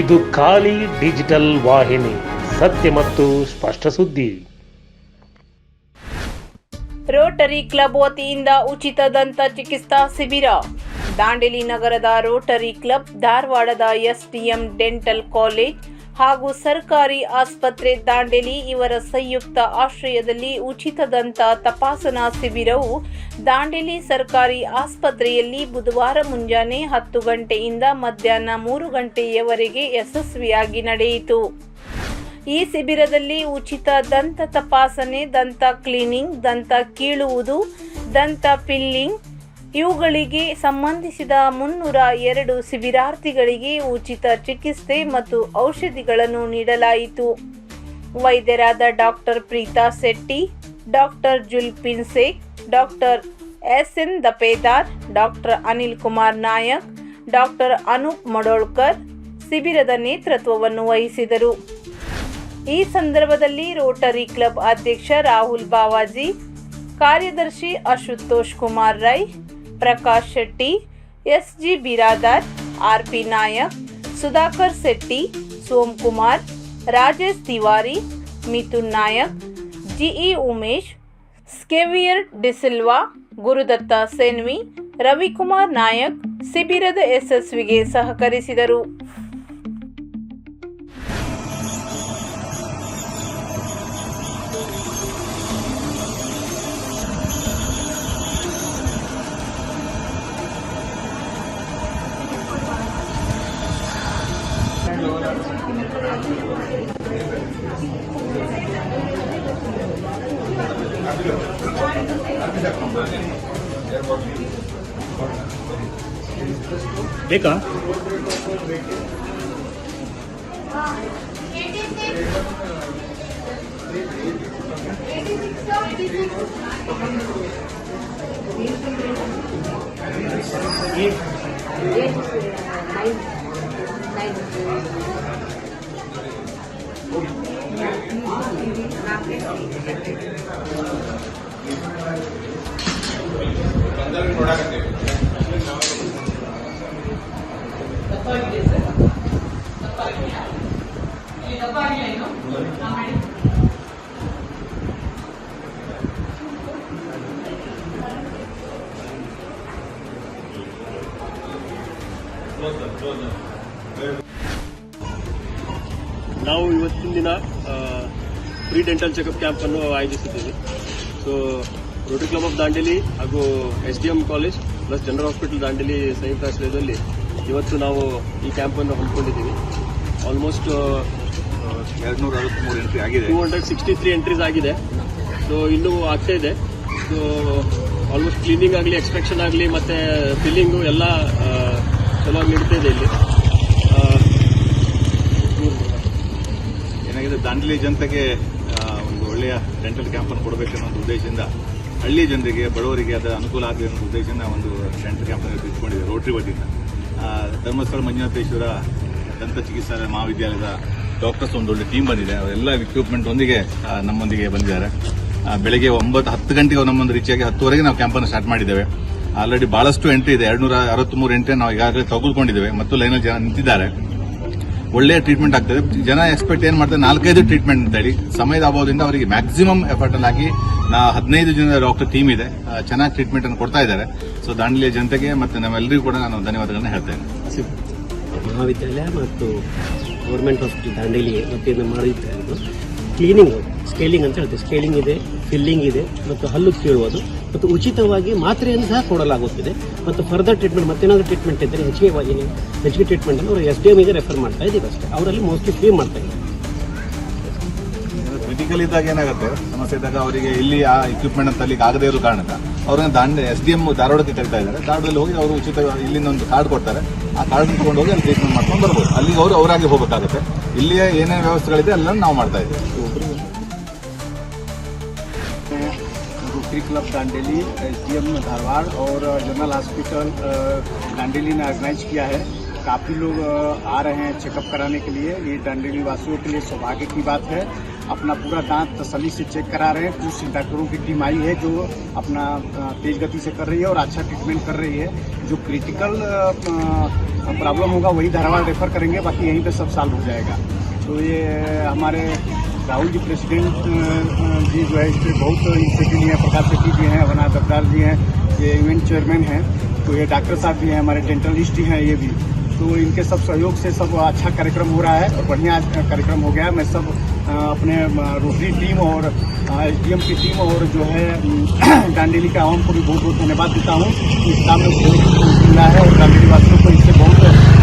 ಇದು ಖಾಲಿ ಡಿಜಿಟಲ್ ವಾಹಿನಿ, ಸತ್ಯ ಮತ್ತು ಸ್ಪಷ್ಟ ಸುದ್ದಿ. ರೋಟರಿ ಕ್ಲಬ್ ವತಿಯಿಂದ ಉಚಿತ ದಂತ ಚಿಕಿತ್ಸಾ ಶಿಬಿರ. ದಾಂಡೇಲಿ ನಗರದ ರೋಟರಿ ಕ್ಲಬ್, ಧಾರವಾಡದ ಎಸ್ಡಿಎಂ ಡೆಂಟಲ್ ಕಾಲೇಜ್ ಹಾಗೂ ಸರ್ಕಾರಿ ಆಸ್ಪತ್ರೆ ದಾಂಡೇಲಿ ಇವರ ಸಂಯುಕ್ತ ಆಶ್ರಯದಲ್ಲಿ ಉಚಿತ ದಂತ ತಪಾಸಣಾ ಶಿಬಿರವು ದಾಂಡೇಲಿ ಸರ್ಕಾರಿ ಆಸ್ಪತ್ರೆಯಲ್ಲಿ ಬುಧವಾರ ಮುಂಜಾನೆ ಹತ್ತು ಗಂಟೆಯಿಂದ ಮಧ್ಯಾಹ್ನ ಮೂರು ಗಂಟೆಯವರೆಗೆ ಯಶಸ್ವಿಯಾಗಿ ನಡೆಯಿತು. ಈ ಶಿಬಿರದಲ್ಲಿ ಉಚಿತ ದಂತ ತಪಾಸಣೆ, ದಂತ ಕ್ಲೀನಿಂಗ್, ದಂತ ಕೀಳುವುದು, ದಂತ ಫಿಲ್ಲಿಂಗ್ ಇವುಗಳಿಗೆ ಸಂಬಂಧಿಸಿದ ಮುನ್ನೂರ ಎರಡು ಶಿಬಿರಾರ್ಥಿಗಳಿಗೆ ಉಚಿತ ಚಿಕಿತ್ಸೆ ಮತ್ತು ಔಷಧಿಗಳನ್ನು ನೀಡಲಾಯಿತು. ವೈದ್ಯರಾದ doctor Preetha Shetty, doctor Zulfin Sheikh doctor S N Dapedar, doctor Anil Kumar Naik, doctor Anoop Madolkar ಶಿಬಿರದ ನೇತೃತ್ವವನ್ನು ವಹಿಸಿದರು. ಈ ಸಂದರ್ಭದಲ್ಲಿ ರೋಟರಿ ಕ್ಲಬ್ ಅಧ್ಯಕ್ಷ ರಾಹುಲ್ ಬಾವಾಜಿ, ಕಾರ್ಯದರ್ಶಿ Ashutosh Kumar Rai, Prakash Shetty S G Biradar R P Naik, Sudhakar Shetty Som Kumar Rajesh Tiwari, Mithun Naik, GE Umesh ಸ್ಕೆವಿಯರ್ D'Silva Gurudatta Shenvi Ravikumar Nayak ಶಿಬಿರದ ಯಶಸ್ವಿಗೆ ಸಹಕರಿಸಿದರು. देखा ನಾವು ಇವತ್ತಿನ ದಿನ ಪ್ರೀ ಡೆಂಟಲ್ ಚೆಕಪ್ ಕ್ಯಾಂಪ್ ಅನ್ನು ಆಯೋಜಿಸಿದ್ದೀವಿ. So rotary club of Dandeli ಹಾಗೂ S D M college plus general hospital Dandeli ಸಂಯುಕ್ತ ಆಶ್ರಯದಲ್ಲಿ ಇವತ್ತು ನಾವು ಈ ಕ್ಯಾಂಪನ್ನು ಹಮ್ಮಿಕೊಂಡಿದ್ದೀವಿ. ಆಲ್ಮೋಸ್ಟ್ ಎರಡ್ನೂರ ಅರವತ್ಮೂರು ಎಂಟ್ರಿ ಆಗಿದೆ. Two hundred sixty three entries ಆಗಿದೆ. ಸೊ ಇನ್ನೂ ಆಗ್ತಾ ಇದೆ. ಸೊ ಆಲ್ಮೋಸ್ಟ್ ಕ್ಲೀನಿಂಗ್ ಆಗಲಿ ಎಕ್ಸ್ಪೆಕ್ಷನ್ ಆಗಲಿ ಮತ್ತು ಫಿಲ್ಲಿಂಗು ಎಲ್ಲ ಚೆನ್ನಾಗಿ ನಡೀತಾ ಇದೆ ಇಲ್ಲಿ. ಏನಾಗಿದೆ ದಾಂಡೇಲಿ ಜನತೆಗೆ ಒಳ್ಳೆಯ ಡೆಂಟಲ್ ಕ್ಯಾಂಪನ್ನು ಕೊಡಬೇಕು ಅನ್ನೋ ಒಂದು ಉದ್ದೇಶದಿಂದ ಹಳ್ಳಿ ಜನರಿಗೆ, ಬಡವರಿಗೆ ಅದರ ಅನುಕೂಲ ಆಗಲಿ ಅನ್ನೋ ಉದ್ದೇಶದಿಂದ ಒಂದು ಡೆಂಟಲ್ ಕ್ಯಾಂಪನ್ನು ಇಟ್ಕೊಂಡಿದೆ, ರೋಟ್ರಿ ವತಿಯಿಂದ. ಧರ್ಮಸ್ಥಳ ಮಂಜುನಾಥೇಶ್ವರ ದಂತ ಚಿಕಿತ್ಸಾಲಯ ಮಹಾವಿದ್ಯಾಲಯದ ಡಾಕ್ಟರ್ಸ್ ಒಂದು ಒಳ್ಳೆ ಟೀಮ್ ಬಂದಿದೆ. ಅವರೆಲ್ಲ ಇಕ್ವಿಪ್ಮೆಂಟ್ ಒಂದಿಗೆ ನಮ್ಮೊಂದಿಗೆ ಬಂದಿದ್ದಾರೆ. ಬೆಳಗ್ಗೆ ಒಂಬತ್ತು, ಹತ್ತು ಗಂಟೆಗೆ ನಮ್ಮೊಂದು ರೀಚಿಯಾಗಿ ಹತ್ತುವರೆಗೆ ನಾವು ಕ್ಯಾಂಪನ್ನು ಸ್ಟಾರ್ಟ್ ಮಾಡಿದ್ದೇವೆ. ಆಲ್ರೆಡಿ ಬಹಳಷ್ಟು ಎಂಟ್ರಿ ಇದೆ. ಎರಡ್ನೂರ ಅರವತ್ಮೂರು ಎಂಟ್ರಿ ನಾವು ಈಗಾಗಲೇ ತೆಗೆದುಕೊಂಡಿದ್ದೇವೆ ಮತ್ತು ಲೈನಲ್ಲಿ ಜನ ನಿಂತಿದ್ದಾರೆ. ಒಳ್ಳೆಯ ಟ್ರೀಟ್ಮೆಂಟ್ ಆಗ್ತದೆ. ಜನ ಎಕ್ಸ್ಪೆಕ್ಟ್ ಏನು ಮಾಡ್ತಾರೆ, ನಾಲ್ಕೈದು ಟ್ರೀಟ್ಮೆಂಟ್ ಅಂತ ಹೇಳಿ. ಸಮಯದ ಅಭಾವದಿಂದ ಅವರಿಗೆ ಮ್ಯಾಕ್ಸಿಮಮ್ ಎಫರ್ಟ್ ಅಲ್ಲಿ ಹಾಕಿ ನಾ ಹದಿನೈದು ಜನ ಡಾಕ್ಟರ್ ಟೀಮ್ ಇದೆ. ಚೆನ್ನಾಗಿ ಟ್ರೀಟ್ಮೆಂಟ್ ಅನ್ನು ಕೊಡ್ತಾ ಇದ್ದಾರೆ. ಸೊ ದಾಂಡಲಿಯ ಜನತೆಗೆ ಮತ್ತೆ ನಮ್ಮೆಲ್ಲರಿಗೂ ಕೂಡ ನಾನು ಧನ್ಯವಾದಗಳನ್ನ ಹೇಳ್ತೇನೆ ಮಹಾವಿದ್ಯಾಲಯ ಮತ್ತು ಗೌರ್ಮೆಂಟ್ ಹಾಸ್ಪಿಟಲ್ ದಾಂಡೇಲಿ ವತಿಯಿಂದ ಮಾಡಿದ್ದೆ ಕ್ಲೀನಿಂಗ್ ಸ್ಕೇಲಿಂಗ್ ಅಂತ ಹೇಳ್ತೀವಿ. ಸ್ಕೇಲಿಂಗ್ ಇದೆ ಫಿಲ್ಲಿಂಗ್ ಇದೆ, ಮತ್ತು ಹಲ್ಲು ಕೀಳುವುದು. ಮತ್ತು ಉಚಿತವಾಗಿ ಮಾತ್ರೆಯನ್ನು ಸಹ ಕೊಡಲಾಗುತ್ತಿದೆ. ಮತ್ತು ಫರ್ದರ್ ಟ್ರೀಟ್ಮೆಂಟ್ ಮತ್ತೇನಾದರೂ ಟ್ರೀಟ್ಮೆಂಟ್ ಇದ್ದರೆ, ಹೆಚ್ಚಿಗೆ ಹೆಚ್ಚಿಗೆ ಟ್ರೀಟ್ಮೆಂಟ್ ಅನ್ನು ಅವರು ಎಸ್ ಡಿ ಎಮ್ಗೆ ರೆಫರ್ ಮಾಡ್ತಾ ಇದ್ದೀವಿ ಅಷ್ಟೇ. ಅವರಲ್ಲಿ ಮೋಸ್ಟ್ಲಿ ಫ್ರೀ ಮಾಡ್ತಾ ಇದ್ದಾರೆ ಕ್ರಿಟಿಕಲ್ ಇದ್ದಾಗ ಏನಾಗುತ್ತೆ ಸಮಸ್ಯೆ ಇದ್ದಾಗ ಅವರಿಗೆ ಇಲ್ಲಿ ಆ ಇಕ್ವಿಪ್ಮೆಂಟ್ ಅಂತ ತರಲಿಕ್ಕೆ ಆಗದೇ ಇರೋ ಕಾರಣಕ್ಕ ಅವ್ರನ್ನ ದಾಂಡ ಎಸ್ ಡಿ ಎಂ ಧಾರವಾಡಕ್ಕೆ ಕರಿತಾ ಇದ್ದಾರೆ ಧಾರವಾಡದಲ್ಲಿ ಹೋಗಿ ಅವರು ಉಚಿತ ಇಲ್ಲಿಂದ ಒಂದು ಕಾರ್ಡ್ ಕೊಡ್ತಾರೆ ಆ ಕಾರ್ಡ್ ತಗೊಂಡು ಹೋಗಿ ಅಲ್ಲಿ ಟ್ರೀಟ್ಮೆಂಟ್ ಮಾಡ್ಕೊಂಡು ಬರ್ಬೋದು ಅಲ್ಲಿಗೆ ಅವರು ಅವರಾಗಿ ಹೋಗಬೇಕಾಗುತ್ತೆ ಇಲ್ಲಿಯ ಏನೇನು ವ್ಯವಸ್ಥೆಗಳಿದೆ ಎಲ್ಲ ನಾವು ಮಾಡ್ತಾ ಇದ್ದೀವಿ rotary club Dandeli SDM Dharwad और जनरल हॉस्पिटल अ, दांडेली ने ऑर्गेनाइज किया है काफ़ी लोग अ, आ रहे हैं चेकअप कराने के लिए ये दांडेली वासियों के लिए सौभाग्य की बात है अपना पूरा दांत तसली से चेक करा रहे हैं। कुछ डॉक्टरों की टीम आई है जो अपना तेज गति से कर रही है और अच्छा ट्रीटमेंट कर रही है। जो क्रिटिकल प्रॉब्लम होगा वही धारवाड़ रेफर करेंगे, बाकी यहीं पे सब सॉल्व हो जाएगा। तो ये हमारे राहुल जी प्रेसिडेंट जी जो है इस पर बहुत इनिशिएटिव लिए हैं प्रकाश सेठी जी हैं, अवनाथ अब्दार जी हैं, ये इवेंट चेयरमैन हैं। तो ये डॉक्टर साहब भी हैं, हमारे डेंटलिस्ट ही हैं, ये भी। तो इनके सब सहयोग से सब अच्छा कार्यक्रम हो रहा है और बढ़िया कार्यक्रम हो गया है। मैं सब अपने रोटरी टीम और एस की टीम और जो है डांडेली के आवाम को भी बहुत बहुत धन्यवाद देता हूँ। इस काम में मिला है और दांडेली वासियों को इससे बहुत